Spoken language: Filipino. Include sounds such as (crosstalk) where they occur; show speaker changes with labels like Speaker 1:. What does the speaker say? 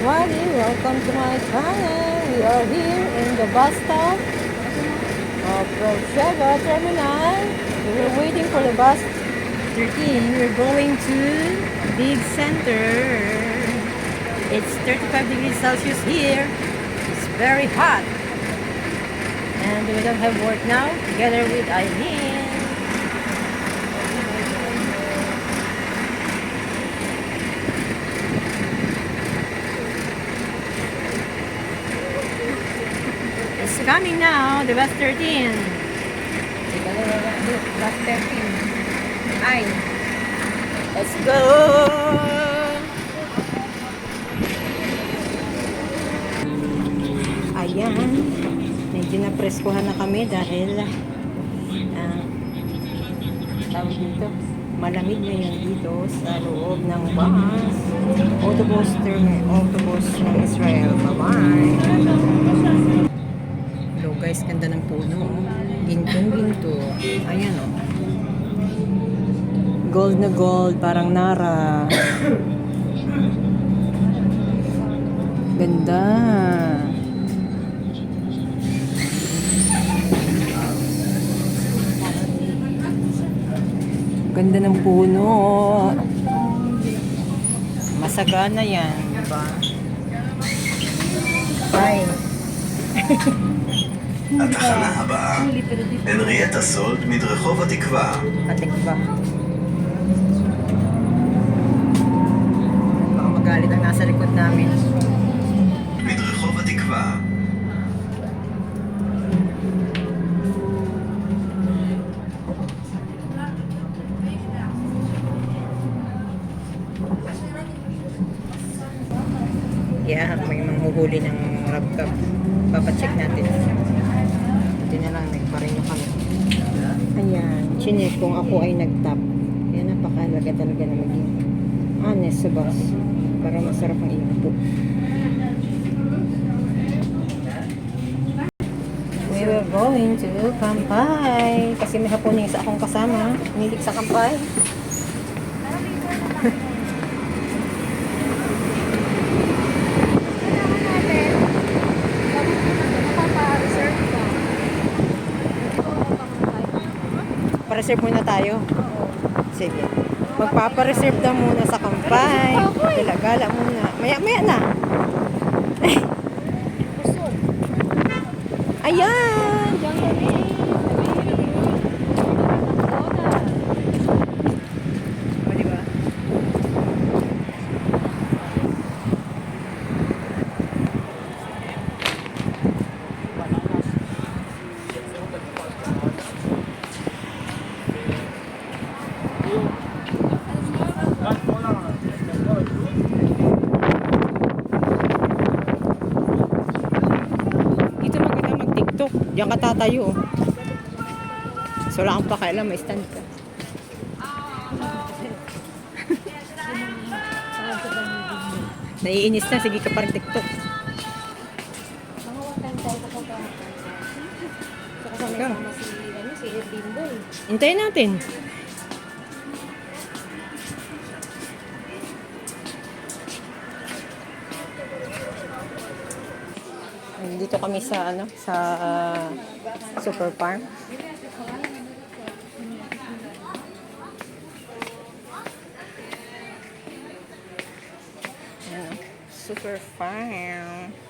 Speaker 1: everybody, welcome to my channel. We are here in the bus stop of Rocheva Terminal. We are waiting for the bus 13. We're going to Big Center. It's 35 degrees Celsius here. It's very hot. And we don't have work now, together with Eileen. Coming now, the bus 13. Teka lang, wala. Look, bus 13. Ay. Let's go! Ayan. Medyo napreskuhan na kami dahil ah, tawag dito, malamig ngayon dito sa loob ng bus. Autobus terminal, autobus ng Israel. Bye-bye! Guys, ganda ng puno. oh. Gintong-ginto. Ayan o. Oh. Gold na gold, parang nara. Ganda. Ganda ng puno. Masagana yan, diba? Bye. (laughs)
Speaker 2: התחנה הבאה, הנריאטה סולד מדרחוב התקווה.
Speaker 1: Katikba. Baka magalit ang nasa likod namin.
Speaker 2: מדרחוב התקווה.
Speaker 1: Yeah, may manghuhuli ng rabcab. Papacheck natin. Ito na lang, nagparinyo kami. Ayan, chinek kung ako ay nag-top. Kaya napakalaga talaga na maging honest sa bus. Para masarap ang iupo. We were going to Kampay. Kasi may haponing sa akong kasama. Milig sa Kampay. (laughs) Pa-reserve muna tayo. Sige. Magpapa-reserve daw muna sa Kampay. Gala-gala muna. Maya-maya na. (laughs) Ayan! Diyan kami. O, diba? Dito maganda mag-tiktok. Diyan ka tatayo. So, wala kang pakialam. May stand ka. (laughs) Naiinis na. Sige ka pa rin tiktok. Ikaw. Hintayin natin. Dito kami sa ano sa ah, Super Farm. Super Farm.